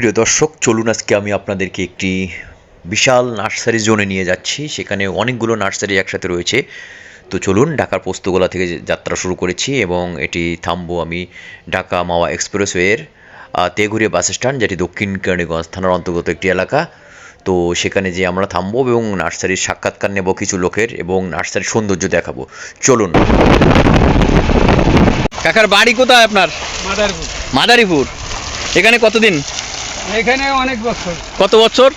প্রিয় দর্শক চলুন আজকে আমি আপনাদেরকে একটি বিশাল নার্সারি জোনে নিয়ে যাচ্ছি। সেখানে অনেকগুলো নার্সারি একসাথে রয়েছে। তো চলুন ঢাকার পোস্তগোলা থেকে যাত্রা শুরু করেছি এবং এটি থামবো আমি ঢাকা মাওয়া এক্সপ্রেসওয়ের তেঘুরিয়া বাস স্ট্যান্ড যেটি দক্ষিণ কেরানীগঞ্জ থানার অন্তর্গত একটি এলাকা। তো সেখানে যে আমরা থামবো এবং নার্সারির সাক্ষাৎকার নেব কিছু লোকের এবং নার্সারির সৌন্দর্য দেখাবো। চলুন। কাকার বাড়ি কোথায় আপনার? মাদারপুর। মাদারীপুর। এখানে কতদিন? এখানে অনেক বছর। কত বছর?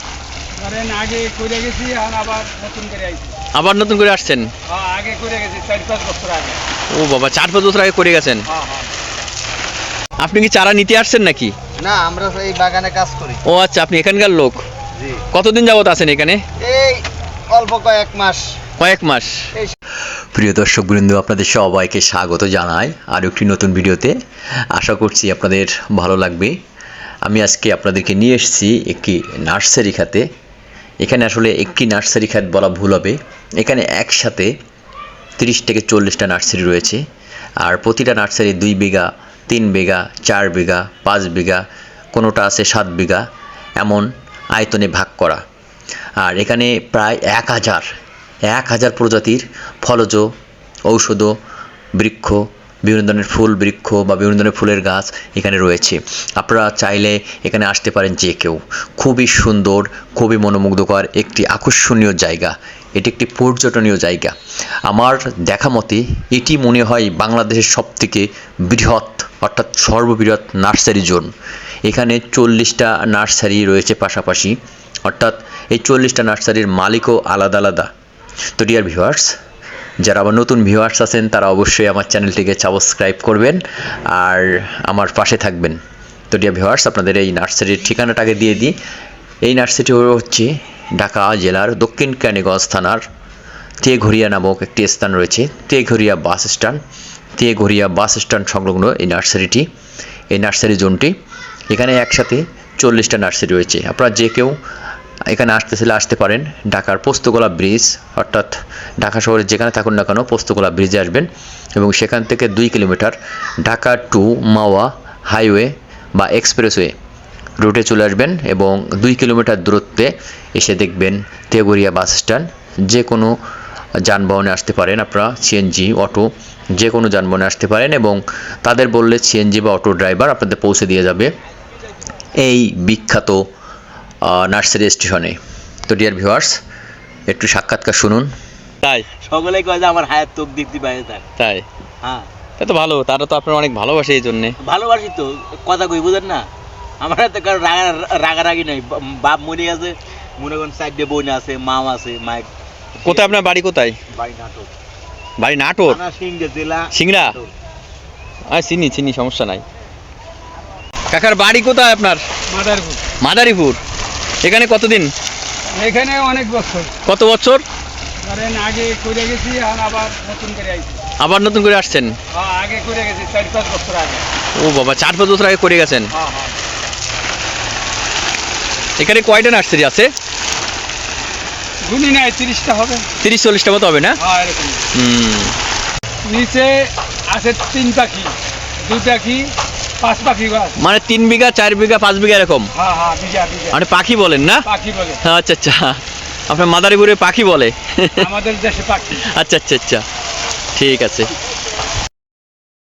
ধরেন আগে করে গেছি আর আবার নতুন করে আইছি। আবার নতুন করে আসছেন? হ্যাঁ আগে করে গেছি চার পাঁচ বছর আগে। ও বাবা চার পাঁচ বছর আগে করে গেছেন? হ্যাঁ হ্যাঁ। আপনি কি চারা নিতে আসছেন নাকি? না আমরা এই বাগানে কাজ করি। ও আচ্ছা আপনি এখানকার লোক? কতদিন যাবত আছেন এখানে? এই অল্প কয়েক মাস। কয়েক মাস। প্রিয় দর্শক বৃন্দ আপনাদের সবাইকে স্বাগত জানাই আর একটি নতুন ভিডিওতে। আশা করছি আপনাদের ভালো লাগবে। আমি আজকে আপনাদেরকে নিয়ে এসেছি একটি নার্সারি খাতে। এখানে আসলে একটি নার্সারি খাত বলা ভুল হবে। এখানে একসাথে তিরিশ থেকে চল্লিশটা নার্সারি রয়েছে। আর প্রতিটা নার্সারি দুই বিঘা, তিন বিঘা, চার বিঘা, পাঁচ বিঘা, কোনোটা আছে সাত বিঘা, এমন আয়তনে ভাগ করা। আর এখানে প্রায় এক হাজার এক হাজার প্রজাতির ফলজ ঔষধ, বৃক্ষ বিভিন্ন ধরনের ফুল, বৃক্ষ বা বিভিন্ন ধরনের ফুলের গাছ এখানে রয়েছে। আপনারা চাইলে এখানে আসতে পারেন যে কেউ। খুবই সুন্দর, খুবই মনোমুগ্ধকর একটি আকর্ষণীয় জায়গা। এটি একটি পর্যটনীয় জায়গা। আমার দেখা মতে, এটি মনে হয় বাংলাদেশের সবথেকে বৃহৎ, অর্থাৎ সর্ববৃহৎ নার্সারি জোন। এখানে চল্লিশটা নার্সারি রয়েছে পাশাপাশি। অর্থাৎ এই চল্লিশটা নার্সারির মালিকও আলাদা আলাদা। তো ডিয়ার ভিউয়ার্স যারা আবার নতুন ভিউয়ার্স আছেন, তারা অবশ্যই আমার চ্যানেলটিকে সাবস্ক্রাইব করবেন আর আমার পাশে থাকবেন। তো ডিয়া ভিউয়ার্স আপনাদের এই নার্সারির ঠিকানাটাকে দিয়ে দিই। এই নার্সারিটি হচ্ছে ঢাকা জেলার দক্ষিণ কেরানীগঞ্জ থানার তেঘরিয়া নামক একটি স্থান রয়েছে। Teghoria bus stand. Teghoria bus stand সংলগ্ন এই নার্সারিটি, এই নার্সারি জোনটি। এখানে একসাথে চল্লিশটা নার্সারি রয়েছে। আপনারা যে কেউ এখানে আসতে চাইলে আসতে পারেন। ঢাকার পোস্তগোলা ব্রিজ, অর্থাৎ ঢাকা শহরে যেখানে থাকুন না কেন, পোস্তগোলা ব্রিজে আসবেন এবং সেখান থেকে দুই kilometre Dhaka to Mawa highway বা এক্সপ্রেসওয়ে রুটে চলে আসবেন এবং দুই কিলোমিটার দূরত্বে এসে দেখবেন তেগরিয়া বাস স্ট্যান্ড। যে কোনো যানবাহনে আসতে পারেন আপনারা সিএনজি অটো যে কোনো যানবাহনে আসতে পারেন এবং তাদের বললে সিএনজি বা অটো ড্রাইভার আপনাদের পৌঁছে দিয়ে যাবে। এই বিখ্যাত নার্সারি স্টেশনে। তো ডিয়ার ভিউয়ার্স একটু সাক্ষাৎকার শুনুন। তাই? সকলে কয় যে আমার হায়াত তোক বাইরে থাক তাই? হ্যাঁ। তা তো ভালো তারা তো আপনার অনেক ভালোবাসে এই জন্যে। ভালোবাসি তো কথা কই বুঝেন না? আমার তো কারও রাগা রাগারাগি নাই। বাপ মনে আছে মনে করেন সাইডে বোন আছে মাও আছে মায়ের কোথায় আপনার বাড়ি কোথায়? বাড়ি নাটক বাড়ি নাটোর? থানা সিংড়া জেলা সিংড়া। আর চিনি চিনি সমস্যা নাই। কাকার বাড়ি কোথায় আপনার? মাদারপুর। মাদারীপুর। এখানে কতদিন? এখানে অনেক বছর। কত বছর? ধরেন আগে করে গেছি আবার নতুন করে আইছি। আবার নতুন করে আসছেন? হ্যাঁ আগে করে গেছি চার পাঁচ বছর আগে। ও বাবা চার পাঁচ বছর আগে করে গেছেন? হ্যাঁ হ্যাঁ। এখানে কয়টা নার্সারি আছে? গুনি নাই তিরিশটা হবে। তিরিশ চল্লিশটা মতো হবে না? হুম। নিচে আছে তিন পাখি দুই পাখি পাঁচ পাখি মানে তিন বিঘা চার বিঘা পাঁচ বিঘা এরকম? হ্যাঁ হ্যাঁ মানে পাখি বলেন না? আচ্ছা আচ্ছা। আপনার মাদারীপুরে পাখি বলে? আমাদের দেশে পাখি। আচ্ছা আচ্ছা আচ্ছা। ঠিক আছে।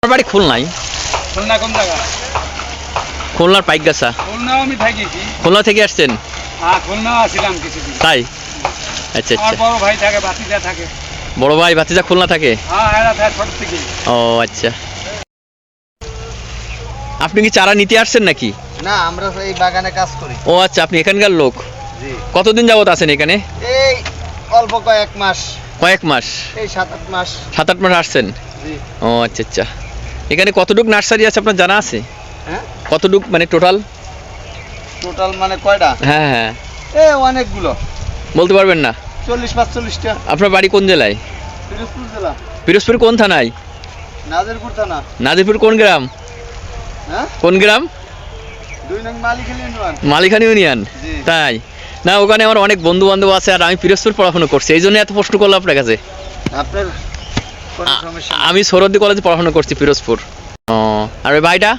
আমার বাড়ি খুলনাই খুলনা কোন জায়গা? খুলনার পাইকগাছা। আমি থাকিছি। খুলনা থেকে আসছেন? হ্যাঁ খুলনাও আসছিলাম কিছুদিন। তাই? আচ্ছা আচ্ছা। বড় ভাই থাকে বাতিজা থাকে। বড় ভাই ভাতিজা খুলনা থাকে? হ্যাঁ এরা থাকে ছোট থেকে। ও আচ্ছা। আপনি কি চারা নিতে আসছেন নাকি? না আমরা এই বাগানে কাজ করি। ও আচ্ছা আপনি এখানকার লোক? জি। কতদিন যাবত আছেন এখানে? এই অল্প কয়েক মাস। কয়েক মাস? এই সাত আট মাস। সাত আট মাস আসছেন? জি। ও আচ্ছা আচ্ছা। এখানে কতটুক নার্সারি আছে আপনার জানা আছে? হ্যাঁ? কতটুক মানে টোটাল টোটাল মানে কয়টা? হ্যাঁ হ্যাঁ। এ অনেকগুলো। বলতে পারবেন না? চল্লিশ পাঁচচল্লিশটা। আপনার বাড়ি কোন জেলায়? পিরোজপুর জেলা। পিরোজপুর কোন থানায়? নাজিরপুর থানা। নাজিরপুর কোন গ্রাম? কোন গ্রাম? মালিখানি ইউনিয়ন। তাই। না ওখানে আমার অনেক বন্ধু বান্ধব আছে আর আমি পিরোজপুর পড়াশোনা করছি। এই জন্য এত প্রশ্ন করলাম আপনার কাছে? আপনার। আমি সরদ্দি কলেজে পড়াশোনা করছি পিরোজপুর। ও আর ওই ভাইটা?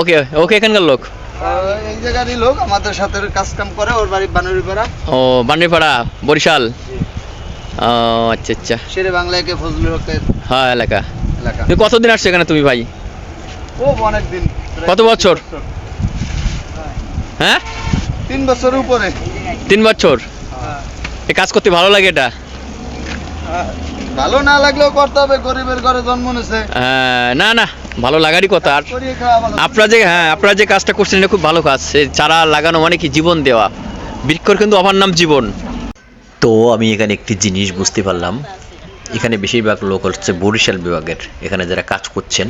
ওকে ওকে এখানকার লোক? এই জায়গারই লোক আমাদের সাথে কাজ কাম করে ওর বাড়ি বানুরিপাড়া। ও বরিশাল? ও আচ্ছা আচ্ছা। শেরে বাংলাকে ফজলুল হকের হ্যাঁ এলাকা। কতদিন আসছো এখানে তুমি ভাই? ও অনেক দিন কত বছর? হ্যাঁ? তিন বছর উপরে। তিন বছর? এই কাজ করতে ভালো লাগে এটা? ভালো না লাগলেও করতে হবে গরিবের ঘরে জন্ম নিছে। হ্যাঁ, না না ভালো লাগারই কথা। আর আপনারা যে হ্যাঁ আপনারা যে কাজটা করছেন এটা খুব ভালো কাজ। চারা লাগানো মানে কি? জীবন দেওয়া। বৃক্ষর কিন্তু আমার নাম জীবন। তো আমি এখানে একটি জিনিস বুঝতে পারলাম। এখানে বেশিরভাগ লোক হচ্ছে বরিশাল বিভাগের। এখানে যারা কাজ করছেন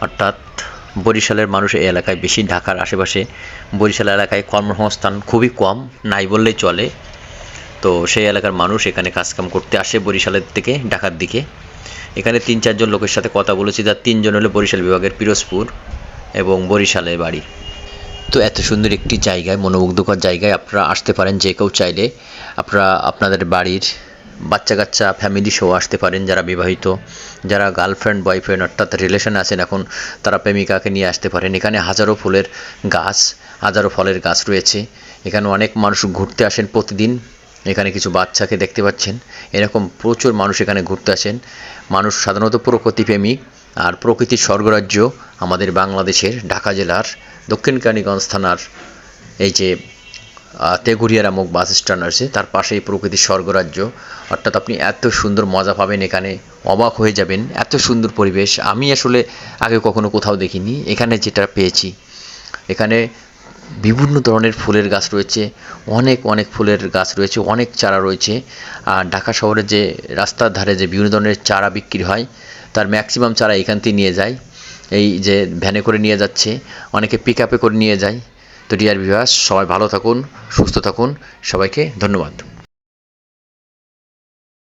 অর্থাৎ বরিশালের মানুষ এই এলাকায় বেশি, ঢাকার আশেপাশে বরিশাল এলাকায় কর্মসংস্থান খুবই কম, নাই বললেই চলে। তো সেই এলাকার মানুষ এখানে কাজকাম করতে আসে বরিশালের থেকে ঢাকার দিকে। এখানে তিন চারজন লোকের সাথে কথা বলেছি, যার তিনজন হলো বরিশাল বিভাগের পিরোজপুর এবং বরিশালে বাড়ি। তো এত সুন্দর একটি জায়গায়, মনোমুগ্ধকর জায়গায় আপনারা আসতে পারেন যে কেউ চাইলে। আপনারা, আপনাদের বাড়ির বাচ্চা কাচ্চা ফ্যামিলি সহ আসতে পারেন যারা বিবাহিত, যারা গার্লফ্রেন্ড বয়ফ্রেন্ড অর্থাৎ রিলেশন আছেন এখন, তারা প্রেমিকাকে নিয়ে আসতে পারেন। এখানে হাজারো ফুলের গাছ, হাজারো ফলের গাছ রয়েছে। এখানে অনেক মানুষ ঘুরতে আসেন প্রতিদিন। এখানে কিছু বাচ্চাকে দেখতে পাচ্ছেন। এরকম প্রচুর মানুষ এখানে ঘুরতে আসেন। মানুষ সাধারণত প্রকৃতিপ্রেমিক আর প্রকৃতির স্বর্গরাজ্য আমাদের বাংলাদেশের ঢাকা জেলার দক্ষিণ কেরানীগঞ্জ থানার এই যে আহ, তেঘুরিয়া নামক বাস স্ট্যান্ড আছে তার পাশেই প্রকৃতির স্বর্গরাজ্য। অর্থাৎ আপনি এত সুন্দর মজা পাবেন এখানে অবাক হয়ে যাবেন এত সুন্দর পরিবেশ। আমি আসলে আগে কখনো কোথাও দেখিনি এখানে যেটা পেয়েছি। এখানে বিভিন্ন ধরনের ফুলের গাছ রয়েছে অনেক অনেক ফুলের গাছ রয়েছে অনেক চারা রয়েছে। আর ঢাকা শহরে যে রাস্তার ধারে যে বিভিন্ন ধরনের চারা বিক্রি হয় তার ম্যাক্সিমাম চারা এখান থেকে নিয়ে যায়। এই যে ভ্যানে করে নিয়ে যাচ্ছে অনেকে পিক আপে করে নিয়ে যায়। তো ডিয়ার বিভাস সবাই ভালো থাকুন সুস্থ থাকুন। সবাইকে ধন্যবাদ।